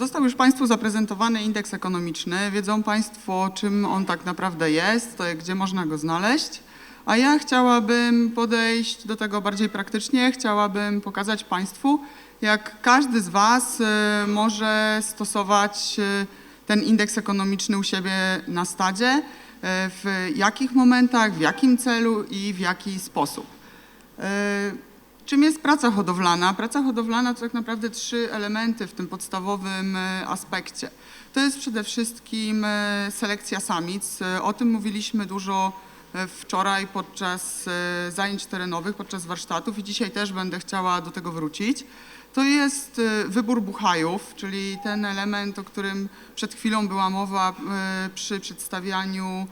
Został już Państwu zaprezentowany indeks ekonomiczny. Wiedzą Państwo, czym on tak naprawdę jest, to gdzie można go znaleźć. A ja chciałabym podejść do tego bardziej praktycznie. Chciałabym pokazać Państwu, jak każdy z Was y, może stosować y, ten indeks ekonomiczny u siebie na stadzie, y, w jakich momentach, w jakim celu i w jaki sposób. Czym jest praca hodowlana? Praca hodowlana to tak naprawdę trzy elementy w tym podstawowym e, aspekcie. To jest przede wszystkim e, selekcja samic. E, O tym mówiliśmy dużo wczoraj podczas zajęć terenowych, podczas warsztatów i dzisiaj też będę chciała do tego wrócić. To jest wybór buchajów, czyli ten element, o którym przed chwilą była mowa przy przedstawianiu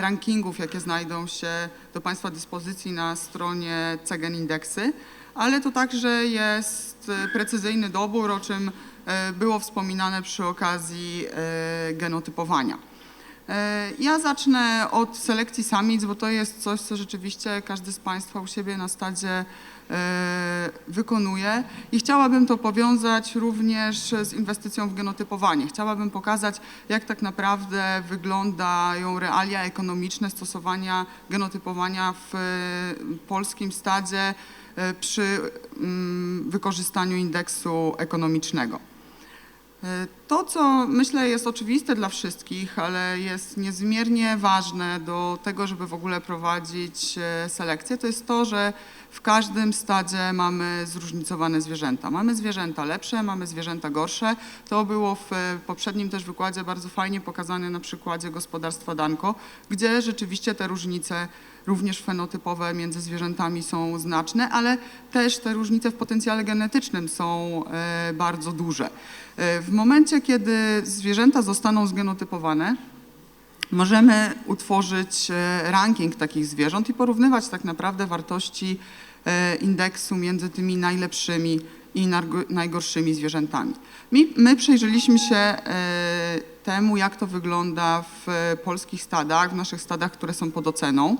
rankingów, jakie znajdą się do Państwa dyspozycji na stronie Cegen Indeksy, ale to także jest e, precyzyjny dobór, o czym e, było wspominane przy okazji e, genotypowania. E, Ja zacznę od selekcji samic, bo to jest coś, co rzeczywiście każdy z Państwa u siebie na stadzie e, wykonuje i chciałabym to powiązać również z inwestycją w genotypowanie. Chciałabym pokazać, jak tak naprawdę wyglądają realia ekonomiczne stosowania genotypowania w e, polskim stadzie e, przy mm, wykorzystaniu indeksu ekonomicznego. E, To, co myślę jest oczywiste dla wszystkich, ale jest niezmiernie ważne do tego, żeby w ogóle prowadzić e, selekcję, to jest to, że w każdym stadzie mamy zróżnicowane zwierzęta. Mamy zwierzęta lepsze, mamy zwierzęta gorsze. To było w e, poprzednim też wykładzie bardzo fajnie pokazane na przykładzie gospodarstwa Danko, gdzie rzeczywiście te różnice również fenotypowe między zwierzętami są znaczne, ale też te różnice w potencjale genetycznym są e, bardzo duże. E, W momencie, kiedy zwierzęta zostaną zgenotypowane, możemy utworzyć e, ranking takich zwierząt i porównywać tak naprawdę wartości indeksu między tymi najlepszymi i najgorszymi zwierzętami. Mi, my przyjrzeliśmy się temu, jak to wygląda w polskich stadach, w naszych stadach, które są pod oceną.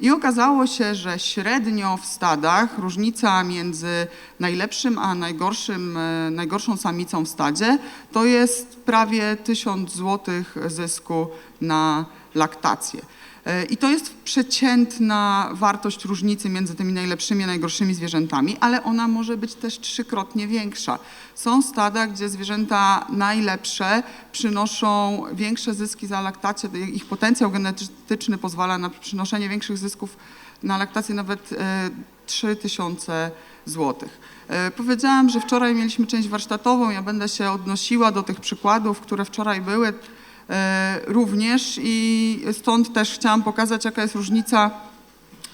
I okazało się, że średnio w stadach różnica między najlepszym a najgorszym, e, najgorszą samicą w stadzie to jest prawie 1000 zł zysku na laktację. E, I to jest przeciętna wartość różnicy między tymi najlepszymi a najgorszymi zwierzętami, ale ona może być też trzykrotnie większa. Są stada, gdzie zwierzęta najlepsze przynoszą większe zyski za laktację, ich potencjał genetyczny pozwala na przynoszenie większych zysków na laktację nawet e, 3000 zł. E, Powiedziałam, że wczoraj mieliśmy część warsztatową, ja będę się odnosiła do tych przykładów, które wczoraj były e, również i stąd też chciałam pokazać, jaka jest różnica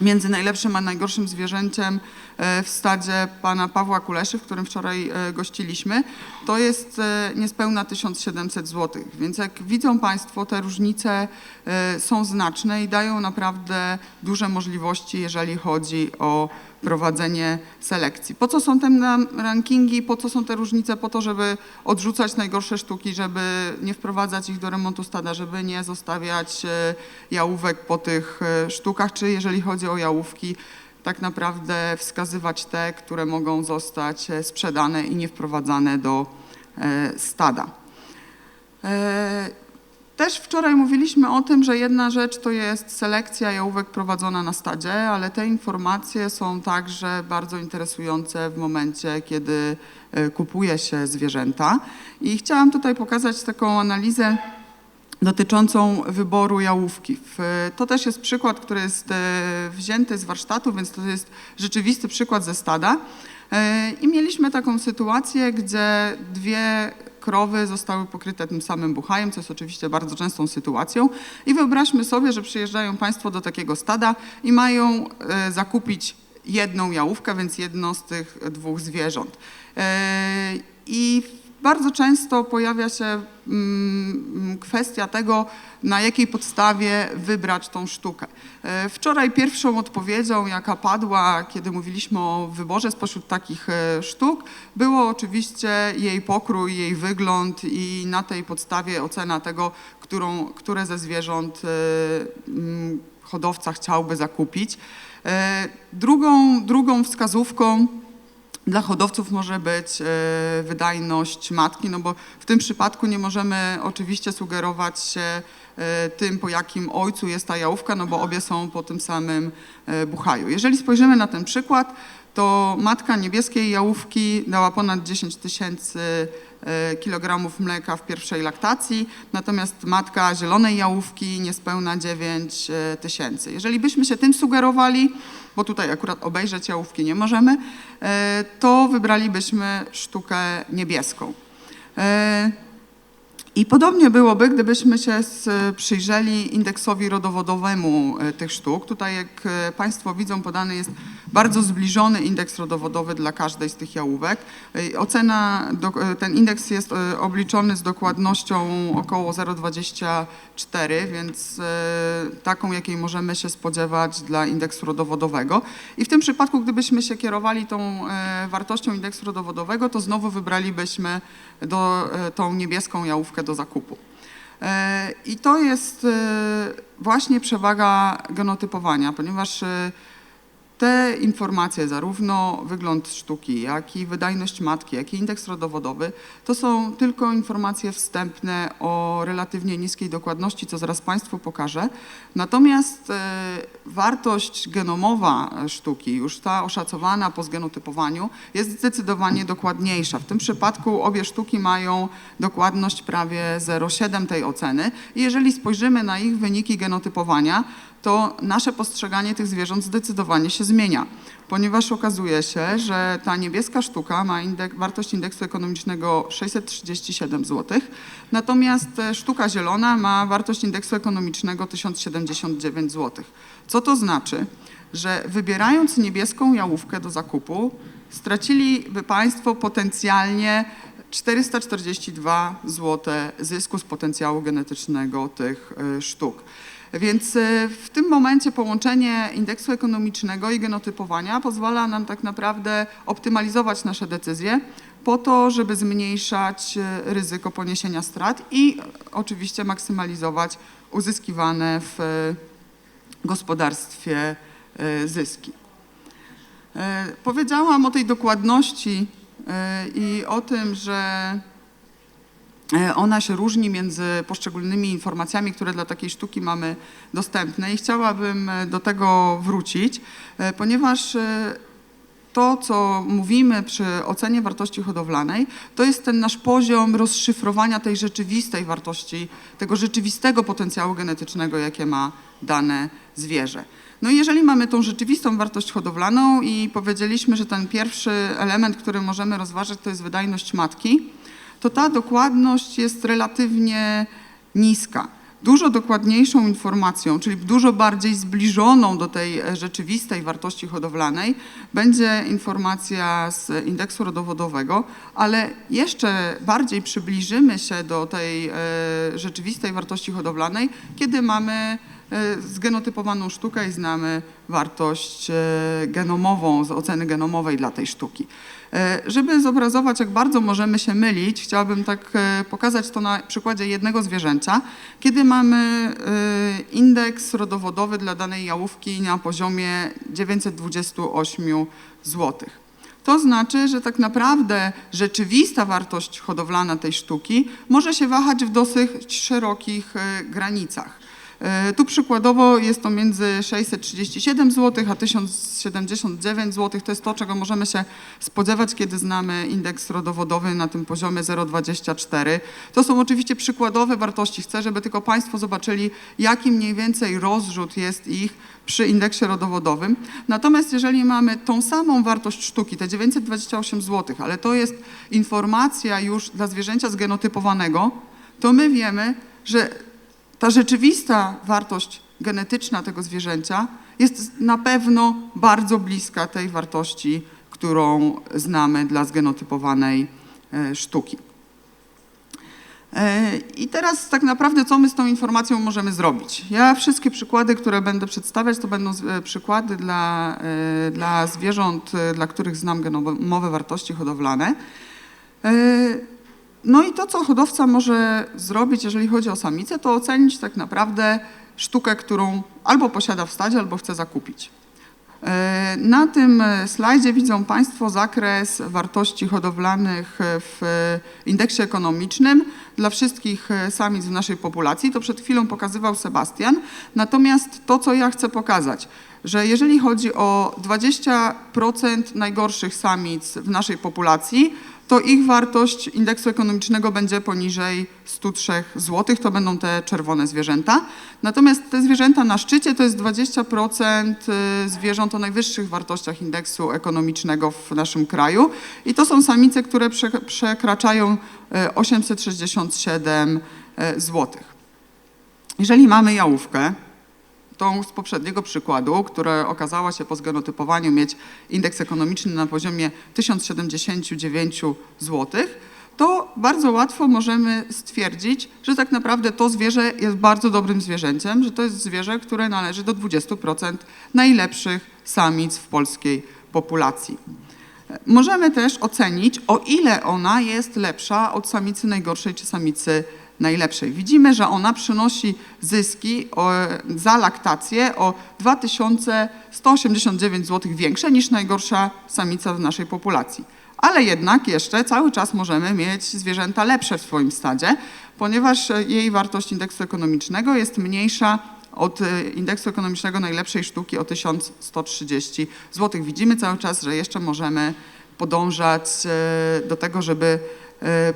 między najlepszym a najgorszym zwierzęciem. e, w stadzie pana Pawła Kuleszy, w którym wczoraj e, gościliśmy, to jest e, niespełna 1700 zł. Więc jak widzą Państwo, te różnice e, są znaczne i dają naprawdę duże możliwości, jeżeli chodzi o prowadzenie selekcji. Po co są te rankingi, po co są te różnice? Po to, żeby odrzucać najgorsze sztuki, żeby nie wprowadzać ich do remontu stada, żeby nie zostawiać e, jałówek po tych e, sztukach, czy jeżeli chodzi o jałówki, tak naprawdę wskazywać te, które mogą zostać e, sprzedane i nie wprowadzane do e, stada. E, Też wczoraj mówiliśmy o tym, że jedna rzecz to jest selekcja jałówek prowadzona na stadzie, ale te informacje są także bardzo interesujące w momencie, kiedy kupuje się zwierzęta. I chciałam tutaj pokazać taką analizę dotyczącą wyboru jałówki. To też jest przykład, który jest e, wzięty z warsztatu, więc to jest rzeczywisty przykład ze stada. E, I mieliśmy taką sytuację, gdzie dwie krowy zostały pokryte tym samym buchajem, co jest oczywiście bardzo częstą sytuacją. I wyobraźmy sobie, że przyjeżdżają Państwo do takiego stada i mają e, zakupić jedną jałówkę, więc jedno z tych dwóch zwierząt. I bardzo często pojawia się mm, kwestia tego, na jakiej podstawie wybrać tą sztukę. E, Wczoraj pierwszą odpowiedzią, jaka padła, kiedy mówiliśmy o wyborze spośród takich e, sztuk, było oczywiście jej pokrój, jej wygląd i na tej podstawie ocena tego, którą, które ze zwierząt e, mm, hodowca chciałby zakupić. Drugą, drugą wskazówką Dla hodowców może być e, wydajność matki, no bo w tym przypadku nie możemy oczywiście sugerować się e, tym, po jakim ojcu jest ta jałówka, no bo obie są po tym samym e, buchaju. Jeżeli spojrzymy na ten przykład, to matka niebieskiej jałówki dała ponad 10 tysięcy e, kilogramów mleka w pierwszej laktacji, natomiast matka zielonej jałówki niespełna 9 e, tysięcy. Jeżeli byśmy się tym sugerowali, bo tutaj akurat obejrzeć jałówki nie możemy, e, to wybralibyśmy sztukę niebieską. E, I podobnie byłoby, gdybyśmy się s- przyjrzeli indeksowi rodowodowemu e, tych sztuk. Tutaj, jak e, Państwo widzą, podany jest bardzo zbliżony indeks rodowodowy dla każdej z tych jałówek. E, Ocena, e, ten indeks jest e, obliczony z dokładnością około 0,24, więc e, taką, jakiej możemy się spodziewać dla indeksu rodowodowego. I w tym przypadku, gdybyśmy się kierowali tą e, wartością indeksu rodowodowego, to znowu wybralibyśmy do, e, tą niebieską jałówkę do zakupu. E, I to jest e, właśnie przewaga genotypowania, ponieważ e, te informacje, zarówno wygląd sztuki, jak i wydajność matki, jak i indeks rodowodowy, to są tylko informacje wstępne o relatywnie niskiej dokładności, co zaraz Państwu pokażę. Natomiast e, wartość genomowa sztuki, już ta oszacowana po zgenotypowaniu, jest zdecydowanie dokładniejsza. W tym przypadku obie sztuki mają dokładność prawie 0,7 tej oceny. I jeżeli spojrzymy na ich wyniki genotypowania, to nasze postrzeganie tych zwierząt zdecydowanie się zmienia, ponieważ okazuje się, że ta niebieska sztuka ma indek, wartość indeksu ekonomicznego 637 zł, natomiast e, sztuka zielona ma wartość indeksu ekonomicznego 1079 zł. Co to znaczy? Że wybierając niebieską jałówkę do zakupu, straciliby Państwo potencjalnie 442 zł zysku z potencjału genetycznego tych e, sztuk. Więc e, w tym momencie połączenie indeksu ekonomicznego i genotypowania pozwala nam tak naprawdę optymalizować nasze decyzje po to, żeby zmniejszać e, ryzyko poniesienia strat i e, oczywiście maksymalizować uzyskiwane w gospodarstwie zyski. Powiedziałam o tej dokładności i o tym, że ona się różni między poszczególnymi informacjami, które dla takiej sztuki mamy dostępne i chciałabym e, do tego wrócić, e, ponieważ e, to, co mówimy przy ocenie wartości hodowlanej, to jest ten nasz poziom rozszyfrowania tej rzeczywistej wartości, tego rzeczywistego potencjału genetycznego, jakie ma dane zwierzę. No i jeżeli mamy tą rzeczywistą wartość hodowlaną i powiedzieliśmy, że ten pierwszy element, który możemy rozważyć, to jest wydajność matki, to ta dokładność jest relatywnie niska. Dużo dokładniejszą informacją, czyli dużo bardziej zbliżoną do tej e, rzeczywistej wartości hodowlanej, będzie informacja z indeksu rodowodowego, ale jeszcze bardziej przybliżymy się do tej e, rzeczywistej wartości hodowlanej, kiedy mamy zgenotypowaną sztukę i znamy wartość e, genomową, z oceny genomowej dla tej sztuki. E, Żeby zobrazować, jak bardzo możemy się mylić, chciałabym tak e, pokazać to na przykładzie jednego zwierzęcia, kiedy mamy e, indeks rodowodowy dla danej jałówki na poziomie 928 zł. To znaczy, że tak naprawdę rzeczywista wartość hodowlana tej sztuki może się wahać w dosyć szerokich e, granicach. E, Tu przykładowo jest to między 637 zł a 1079 zł. To jest to, czego możemy się spodziewać, kiedy znamy indeks rodowodowy na tym poziomie 0,24. To są oczywiście przykładowe wartości. Chcę, żeby tylko Państwo zobaczyli, jaki mniej więcej rozrzut jest ich przy indeksie rodowodowym. Natomiast jeżeli mamy tą samą wartość sztuki, te 928 zł, ale to jest informacja już dla zwierzęcia zgenotypowanego, to my wiemy, że ta rzeczywista wartość genetyczna tego zwierzęcia jest na pewno bardzo bliska tej wartości, którą znamy dla zgenotypowanej e, sztuki. E, I teraz tak naprawdę co my z tą informacją możemy zrobić? Ja wszystkie przykłady, które będę przedstawiać, to będą e, przykłady dla, dla zwierząt, dla których znam genomowe wartości hodowlane. No i to, co hodowca może zrobić, jeżeli chodzi o samicę, to ocenić tak naprawdę sztukę, którą albo posiada w stadzie, albo chce zakupić. E, Na tym e, slajdzie widzą Państwo zakres wartości hodowlanych w indeksie ekonomicznym dla wszystkich e, samic w naszej populacji. To przed chwilą pokazywał Sebastian. Natomiast to, co ja chcę pokazać, że jeżeli chodzi o 20% najgorszych samic w naszej populacji, to ich wartość indeksu ekonomicznego będzie poniżej 103 zł. To będą te czerwone zwierzęta. Natomiast te zwierzęta na szczycie to jest 20% zwierząt o najwyższych wartościach indeksu ekonomicznego w naszym kraju. I to są samice, które prze- przekraczają e, 867 zł. Jeżeli mamy jałówkę, tą z poprzedniego przykładu, która okazała się po zgenotypowaniu mieć indeks ekonomiczny na poziomie 1079 zł, to bardzo łatwo możemy stwierdzić, że tak naprawdę to zwierzę jest bardzo dobrym zwierzęciem, że to jest zwierzę, które należy do 20% najlepszych samic w polskiej populacji. Możemy też ocenić, o ile ona jest lepsza od samicy najgorszej czy samicy najlepszej. Widzimy, że ona przynosi zyski za laktację o 2189 zł większe niż najgorsza samica w naszej populacji. Ale jednak jeszcze cały czas możemy mieć zwierzęta lepsze w swoim stadzie, ponieważ jej wartość indeksu ekonomicznego jest mniejsza od e, indeksu ekonomicznego najlepszej sztuki o 1130 zł. Widzimy cały czas, że jeszcze możemy podążać e, do tego, żeby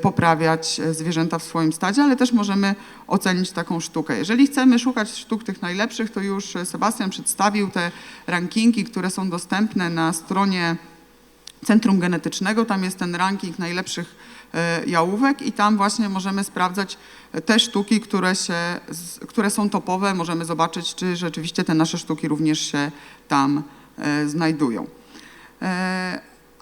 poprawiać e, zwierzęta w swoim stadzie, ale też możemy ocenić taką sztukę. Jeżeli chcemy szukać sztuk tych najlepszych, to już e, Sebastian przedstawił te rankingi, które są dostępne na stronie Centrum Genetycznego. Tam jest ten ranking najlepszych jałówek i tam właśnie możemy sprawdzać te sztuki, które, się, które są topowe. Możemy zobaczyć, czy rzeczywiście te nasze sztuki również się tam znajdują.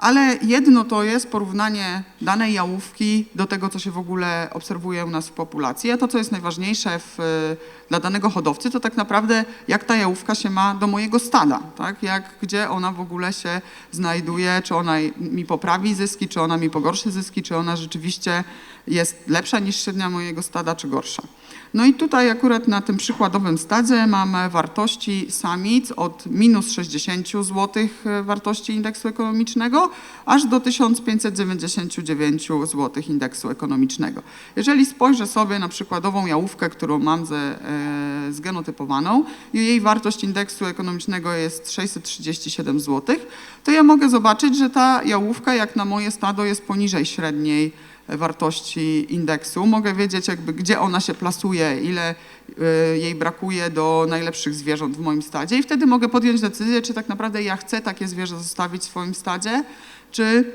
Ale jedno to jest porównanie danej jałówki do tego, co się w ogóle obserwuje u nas w populacji, a to, co jest najważniejsze w, e, dla danego hodowcy, to tak naprawdę jak ta jałówka się ma do mojego stada, tak? jak, gdzie ona w ogóle się znajduje, czy ona mi poprawi zyski, czy ona mi pogorszy zyski, czy ona rzeczywiście jest lepsza niż średnia mojego stada, czy gorsza. No i tutaj akurat na tym przykładowym stadzie mamy wartości samic od minus 60 zł wartości indeksu ekonomicznego, aż do 1599 zł indeksu ekonomicznego. Jeżeli spojrzę sobie na przykładową jałówkę, którą mam ze, e, zgenotypowaną i jej wartość indeksu ekonomicznego jest 637 zł, to ja mogę zobaczyć, że ta jałówka jak na moje stado jest poniżej średniej wartości indeksu. Mogę wiedzieć, jakby, gdzie ona się plasuje, ile y, jej brakuje do najlepszych zwierząt w moim stadzie i wtedy mogę podjąć decyzję, czy tak naprawdę ja chcę takie zwierzę zostawić w swoim stadzie, czy,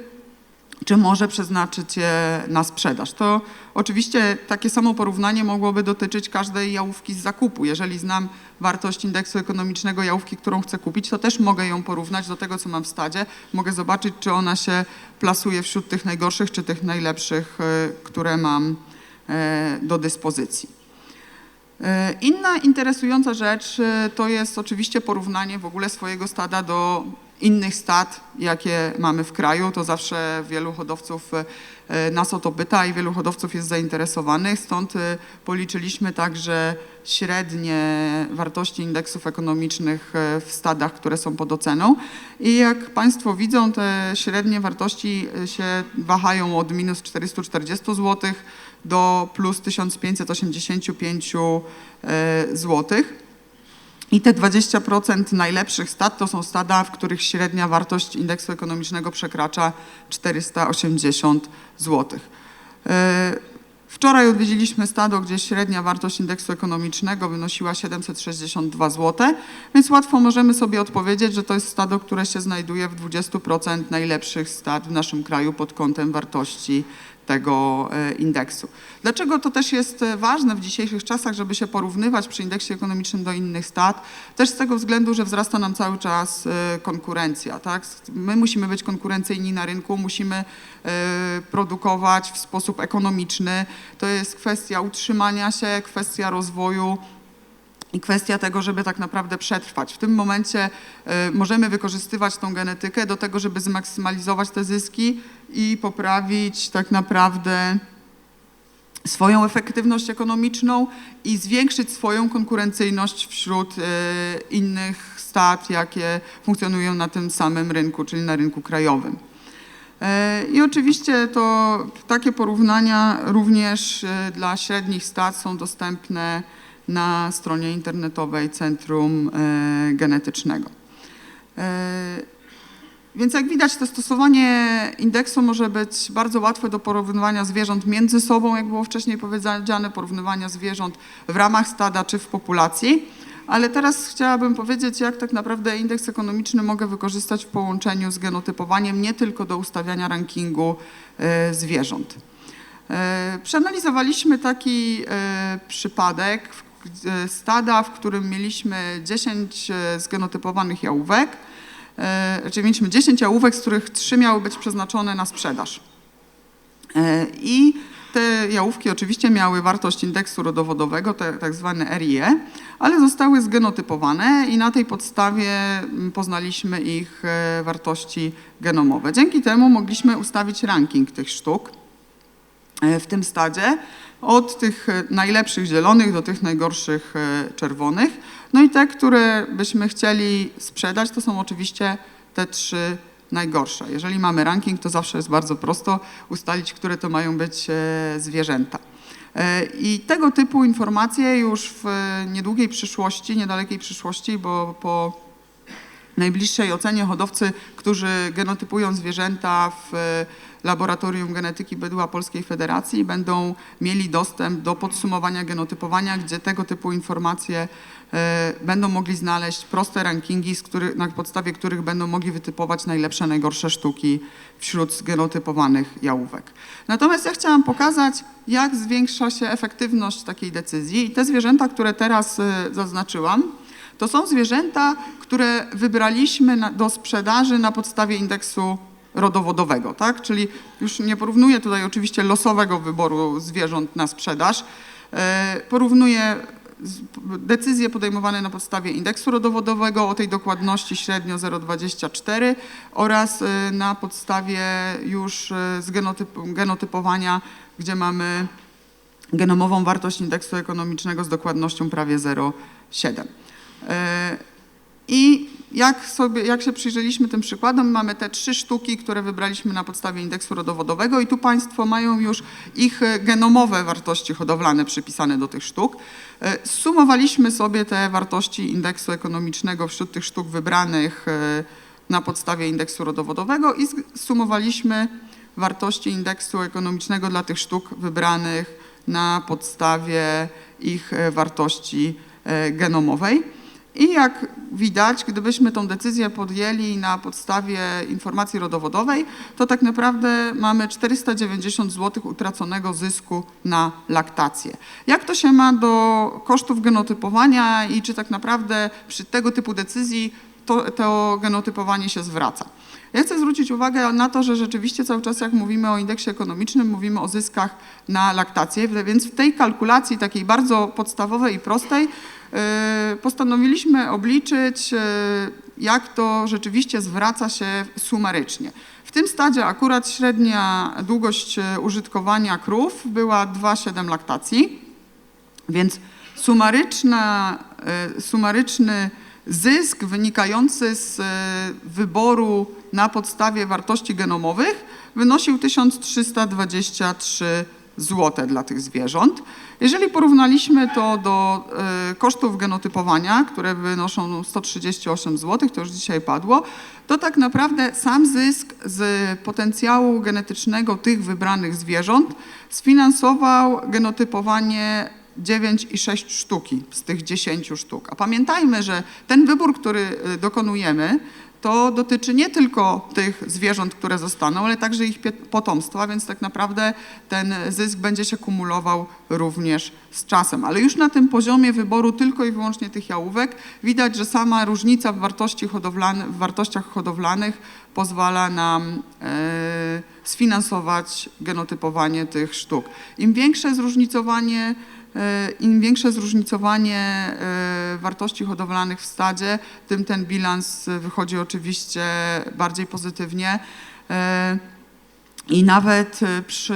czy może przeznaczyć je na sprzedaż. To oczywiście takie samo porównanie mogłoby dotyczyć każdej jałówki z zakupu. Jeżeli znam wartość indeksu ekonomicznego jałówki, którą chcę kupić, to też mogę ją porównać do tego, co mam w stadzie. Mogę zobaczyć, czy ona się plasuje wśród tych najgorszych, czy tych najlepszych, e, które mam e, do dyspozycji. E, Inna interesująca rzecz to jest oczywiście porównanie w ogóle swojego stada do innych stad, jakie mamy w kraju. To zawsze wielu hodowców e, nas o to pyta i wielu hodowców jest zainteresowanych. Stąd e, policzyliśmy także średnie wartości indeksów ekonomicznych e, w stadach, które są pod oceną. I jak Państwo widzą, te średnie wartości się wahają od minus 440 zł do plus 1585 zł. I te 20% najlepszych stad to są stada, w których średnia wartość indeksu ekonomicznego przekracza 480 zł. Wczoraj odwiedziliśmy stado, gdzie średnia wartość indeksu ekonomicznego wynosiła 762 zł, więc łatwo możemy sobie odpowiedzieć, że to jest stado, które się znajduje w 20% najlepszych stad w naszym kraju pod kątem wartości tego e, indeksu. Dlaczego to też jest e, ważne w dzisiejszych czasach, żeby się porównywać przy indeksie ekonomicznym do innych stad? Też z tego względu, że wzrasta nam cały czas e, konkurencja. Tak? My musimy być konkurencyjni na rynku, musimy produkować w sposób ekonomiczny. To jest kwestia utrzymania się, kwestia rozwoju i kwestia tego, żeby tak naprawdę przetrwać. W tym momencie e, możemy wykorzystywać tą genetykę do tego, żeby zmaksymalizować te zyski i poprawić tak naprawdę swoją efektywność ekonomiczną i zwiększyć swoją konkurencyjność wśród e, innych stad, jakie funkcjonują na tym samym rynku, czyli na rynku krajowym. E, I oczywiście to takie porównania również e, dla średnich stad są dostępne na stronie internetowej Centrum Genetycznego. Więc jak widać, to stosowanie indeksu może być bardzo łatwe do porównywania zwierząt między sobą, jak było wcześniej powiedziane, porównywania zwierząt w ramach stada czy w populacji. Ale teraz chciałabym powiedzieć, jak tak naprawdę indeks ekonomiczny mogę wykorzystać w połączeniu z genotypowaniem, nie tylko do ustawiania rankingu e, zwierząt. E, przeanalizowaliśmy taki e, przypadek stada, w którym mieliśmy 10 zgenotypowanych jałówek, czyli mieliśmy 10 jałówek, z których 3 miały być przeznaczone na sprzedaż. I te jałówki oczywiście miały wartość indeksu rodowodowego, tak zwane RIE, ale zostały zgenotypowane i na tej podstawie mm, poznaliśmy ich e, wartości genomowe. Dzięki temu mogliśmy ustawić ranking tych sztuk e, w tym stadzie od tych e, najlepszych zielonych do tych najgorszych czerwonych. No i te, które byśmy chcieli sprzedać, to są oczywiście te trzy najgorsza. Jeżeli mamy ranking, to zawsze jest bardzo prosto ustalić, które to mają być e, zwierzęta. E, I tego typu informacje już w niedługiej przyszłości, niedalekiej przyszłości, bo po najbliższej ocenie hodowcy, którzy genotypują zwierzęta w Laboratorium Genetyki Bydła Polskiej Federacji będą mieli dostęp do podsumowania genotypowania, gdzie tego typu informacje e, będą mogli znaleźć proste rankingi, na podstawie których będą mogli wytypować najlepsze, najgorsze sztuki wśród zgenotypowanych jałówek. Natomiast ja chciałam pokazać, jak zwiększa się efektywność takiej decyzji i te zwierzęta, które teraz e, zaznaczyłam, to są zwierzęta, które wybraliśmy na, do sprzedaży na podstawie indeksu rodowodowego, tak? Czyli już nie porównuję tutaj oczywiście losowego wyboru zwierząt na sprzedaż, e, porównuję decyzje podejmowane na podstawie indeksu rodowodowego o tej dokładności średnio 0,24 oraz e, na podstawie już e, z genotyp genotypowania, gdzie mamy genomową wartość indeksu ekonomicznego z dokładnością prawie 0,7. I jak, sobie, jak się przyjrzeliśmy tym przykładom, mamy te trzy sztuki, które wybraliśmy na podstawie indeksu rodowodowego i tu Państwo mają już ich e, genomowe wartości hodowlane przypisane do tych sztuk. E, sumowaliśmy sobie te wartości indeksu ekonomicznego wśród tych sztuk wybranych e, na podstawie indeksu rodowodowego i sumowaliśmy wartości indeksu ekonomicznego dla tych sztuk wybranych na podstawie ich wartości genomowej. I jak widać, gdybyśmy tą decyzję podjęli na podstawie informacji rodowodowej, to tak naprawdę mamy 490 zł utraconego zysku na laktację. Jak to się ma do kosztów genotypowania i czy tak naprawdę przy tego typu decyzji to, to genotypowanie się zwraca? Ja chcę zwrócić uwagę na to, że rzeczywiście cały czas jak mówimy o indeksie ekonomicznym, mówimy o zyskach na laktację, więc w tej kalkulacji takiej bardzo podstawowej i prostej E, postanowiliśmy obliczyć, e, jak to rzeczywiście zwraca się sumarycznie. W tym stadzie akurat średnia długość e, użytkowania krów była 2,7 laktacji, więc sumaryczna, sumaryczny zysk wynikający z wyboru na podstawie wartości genomowych wynosił 1323 zł dla tych zwierząt. Jeżeli porównaliśmy to do y, kosztów genotypowania, które wynoszą 138 zł, to już dzisiaj padło, to tak naprawdę sam zysk z potencjału genetycznego tych wybranych zwierząt sfinansował genotypowanie 9,6 sztuki z tych 10 sztuk. A pamiętajmy, że ten wybór, który y, dokonujemy, to dotyczy nie tylko tych zwierząt, które zostaną, ale także ich potomstwa, więc tak naprawdę ten zysk będzie się kumulował również z czasem. Ale już na tym poziomie wyboru tylko i wyłącznie tych jałówek widać, że sama różnica w, wartości w wartościach hodowlanych pozwala nam e, sfinansować genotypowanie tych sztuk. Im większe zróżnicowanie Im większe zróżnicowanie e, wartości hodowlanych w stadzie, tym ten bilans wychodzi oczywiście bardziej pozytywnie. E, I nawet y, przy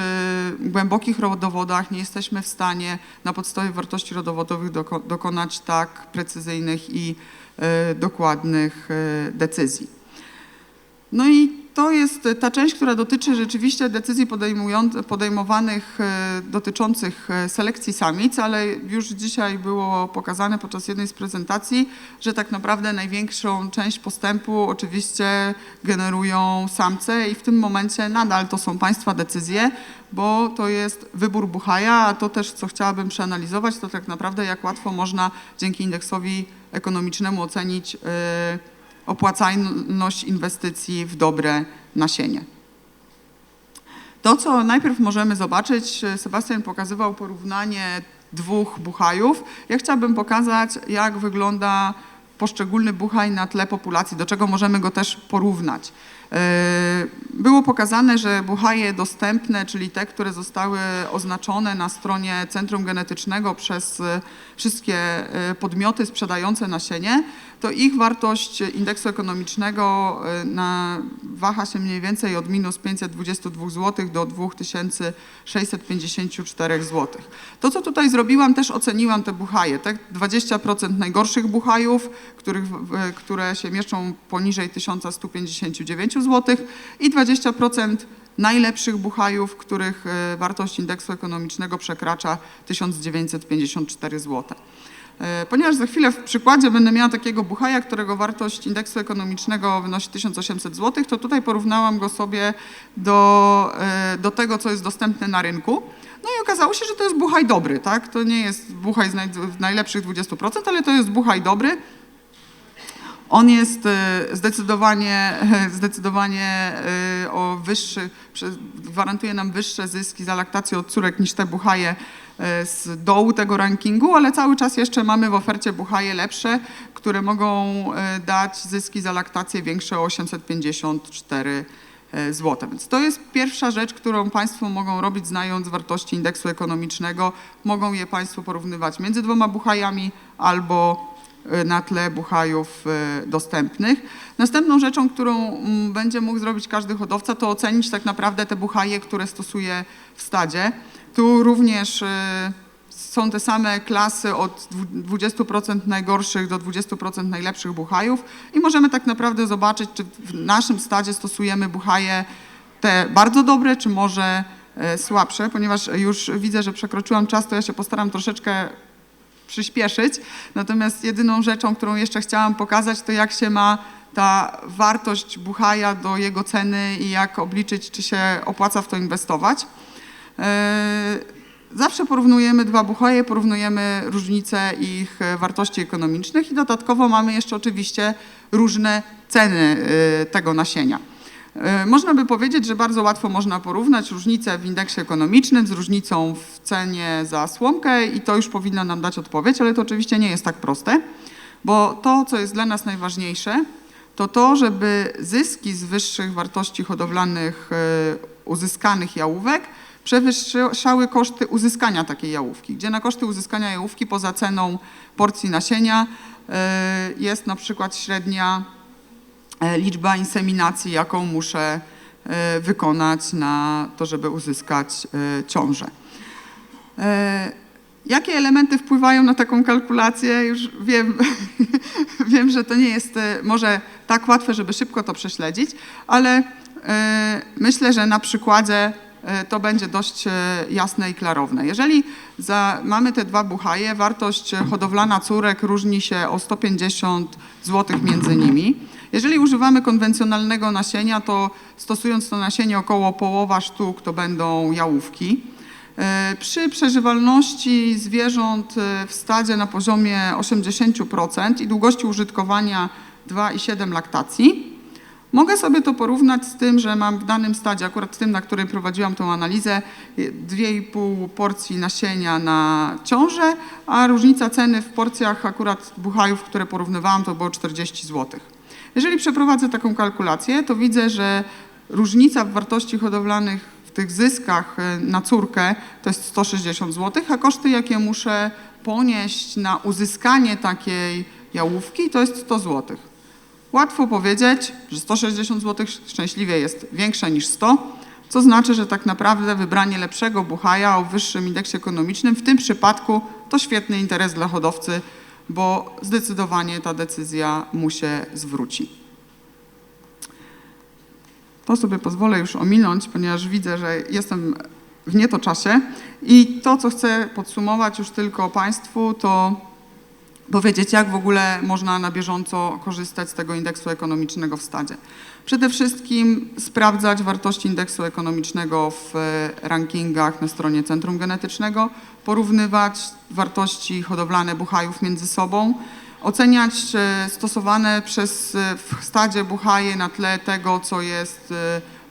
głębokich rodowodach nie jesteśmy w stanie na podstawie wartości rodowodowych doko- dokonać tak precyzyjnych i y, dokładnych y, decyzji. No i to jest ta część, która dotyczy rzeczywiście decyzji podejmowanych e, dotyczących e, selekcji samic, ale już dzisiaj było pokazane podczas jednej z prezentacji, że tak naprawdę największą część postępu oczywiście generują samce i w tym momencie nadal to są Państwa decyzje, bo to jest wybór buchaja, a to też, co chciałabym przeanalizować, to tak naprawdę jak łatwo można dzięki indeksowi ekonomicznemu ocenić e, opłacalność inwestycji w dobre nasienie. To, co najpierw możemy zobaczyć, Sebastian pokazywał porównanie dwóch buchajów. Ja chciałabym pokazać, jak wygląda poszczególny buchaj na tle populacji, do czego możemy go też porównać. Yy, Było pokazane, że buchaje dostępne, czyli te, które zostały oznaczone na stronie Centrum Genetycznego przez wszystkie y, podmioty sprzedające nasienie, to ich wartość indeksu ekonomicznego y, na, waha się mniej więcej od minus 522 zł do 2654 zł. To, co tutaj zrobiłam, też oceniłam te buchaje. Tak? 20% najgorszych buchajów, których, które się mieszczą poniżej 1159 zł i 20% najlepszych buchajów, których e, wartość indeksu ekonomicznego przekracza 1954 zł. E, Ponieważ za chwilę w przykładzie będę miała takiego buchaja, którego wartość indeksu ekonomicznego wynosi 1800 zł, to tutaj porównałam go sobie do, e, do tego, co jest dostępne na rynku. No i okazało się, że to jest buchaj dobry, tak? To nie jest buchaj z najlepszych 20%, ale to jest buchaj dobry. On jest e, zdecydowanie, zdecydowanie e, o wyższy, gwarantuje nam wyższe zyski za laktację od córek niż te buchaje e, z dołu tego rankingu, ale cały czas jeszcze mamy w ofercie buchaje lepsze, które mogą dać zyski za laktację większe o 854 zł. Więc to jest pierwsza rzecz, którą Państwo mogą robić, znając wartości indeksu ekonomicznego. Mogą je Państwo porównywać między dwoma buchajami albo na tle buchajów y, dostępnych. Następną rzeczą, którą mm, będzie mógł zrobić każdy hodowca, to ocenić tak naprawdę te buchaje, które stosuje w stadzie. Tu również y, są te same klasy od dwu- 20% najgorszych do 20% najlepszych buchajów i możemy tak naprawdę zobaczyć, czy w naszym stadzie stosujemy buchaje te bardzo dobre, czy może słabsze, ponieważ już widzę, że przekroczyłam czas, to ja się postaram troszeczkę przyspieszyć. Natomiast jedyną rzeczą, którą jeszcze chciałam pokazać, to jak się ma ta wartość buchaja do jego ceny i jak obliczyć, czy się opłaca w to inwestować. E, Zawsze porównujemy dwa buchaje, porównujemy różnice ich e, wartości ekonomicznych i dodatkowo mamy jeszcze oczywiście różne ceny e, tego nasienia. E, Można by powiedzieć, że bardzo łatwo można porównać różnicę w indeksie ekonomicznym z różnicą w cenie za słomkę i to już powinno nam dać odpowiedź, ale to oczywiście nie jest tak proste, bo to, co jest dla nas najważniejsze, to to, żeby zyski z wyższych wartości hodowlanych e, uzyskanych jałówek przewyższały koszty uzyskania takiej jałówki, gdzie na koszty uzyskania jałówki poza ceną porcji nasienia e, jest na przykład średnia liczba inseminacji, jaką muszę e, wykonać na to, żeby uzyskać e, ciążę. E, Jakie elementy wpływają na taką kalkulację? Już wiem, wiem, że to nie jest e, może tak łatwe, żeby szybko to prześledzić, ale e, myślę, że na przykładzie e, to będzie dość e, jasne i klarowne. Jeżeli za, mamy te dwa buchaje, wartość hodowlana córek różni się o 150 zł między nimi. Jeżeli używamy konwencjonalnego nasienia, to stosując to nasienie około połowa sztuk to będą jałówki. E, Przy przeżywalności zwierząt e, w stadzie na poziomie 80% i długości użytkowania 2,7 laktacji, mogę sobie to porównać z tym, że mam w danym stadzie, akurat tym, na którym prowadziłam tą analizę, e, 2,5 porcji nasienia na ciążę, a różnica ceny w porcjach akurat buchajów, które porównywałam, to było 40 zł. Jeżeli przeprowadzę taką kalkulację, to widzę, że różnica w wartości hodowlanych w tych zyskach e, na córkę to jest 160 zł, a koszty, jakie muszę ponieść na uzyskanie takiej jałówki, to jest 100 zł. Łatwo powiedzieć, że 160 zł szczęśliwie jest większe niż 100. co znaczy, że tak naprawdę wybranie lepszego buchaja o wyższym indeksie ekonomicznym w tym przypadku to świetny interes dla hodowcy, bo zdecydowanie ta decyzja mu się zwróci. To sobie pozwolę już ominąć, ponieważ widzę, że jestem w nieto czasie. I to, co chcę podsumować już tylko Państwu, to powiedzieć, jak w ogóle można na bieżąco korzystać z tego indeksu ekonomicznego w stadzie. Przede wszystkim sprawdzać wartości indeksu ekonomicznego w e, rankingach na stronie Centrum Genetycznego, porównywać wartości hodowlane buchajów między sobą, oceniać e, stosowane przez e, w stadzie buchaje na tle tego, co jest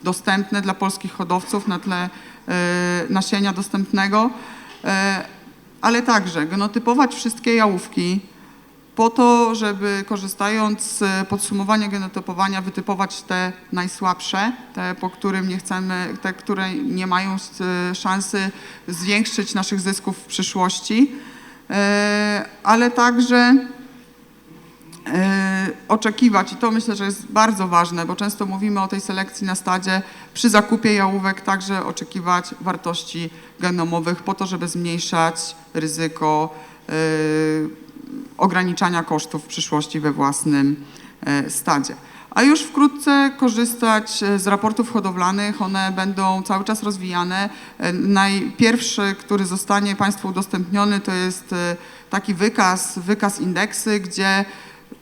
dostępne dla polskich hodowców, na tle nasienia dostępnego, ale także genotypować wszystkie jałówki po to, żeby korzystając z podsumowania genotypowania wytypować te najsłabsze, te po którym nie chcemy, te, które nie mają e, szansy zwiększyć naszych zysków w przyszłości, e, ale także e, oczekiwać, i to myślę, że jest bardzo ważne, bo często mówimy o tej selekcji na stadzie, przy zakupie jałówek także oczekiwać wartości genomowych po to, żeby zmniejszać ryzyko e, ograniczania kosztów w przyszłości we własnym e, stadzie. A już wkrótce korzystać e, z raportów hodowlanych, one będą cały czas rozwijane. E, Najpierwszy, który zostanie Państwu udostępniony, to jest taki wykaz, wykaz indeksy, gdzie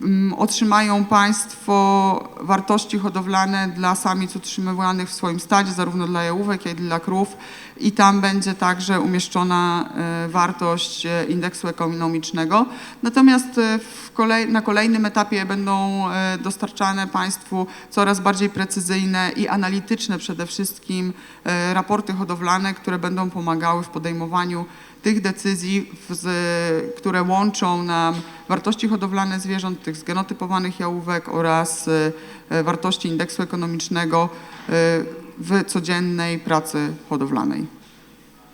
mm, otrzymają Państwo wartości hodowlane dla samic utrzymywanych w swoim stadzie, zarówno dla jałówek, jak i dla krów i tam będzie także umieszczona e, wartość e, indeksu ekonomicznego. Natomiast e, kolej, na kolejnym etapie będą dostarczane Państwu coraz bardziej precyzyjne i analityczne przede wszystkim raporty hodowlane, które będą pomagały w podejmowaniu tych decyzji, które łączą nam wartości hodowlane zwierząt, tych zgenotypowanych jałówek oraz wartości indeksu ekonomicznego w codziennej pracy hodowlanej.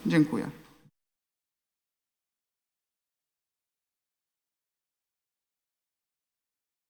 Dziękuję.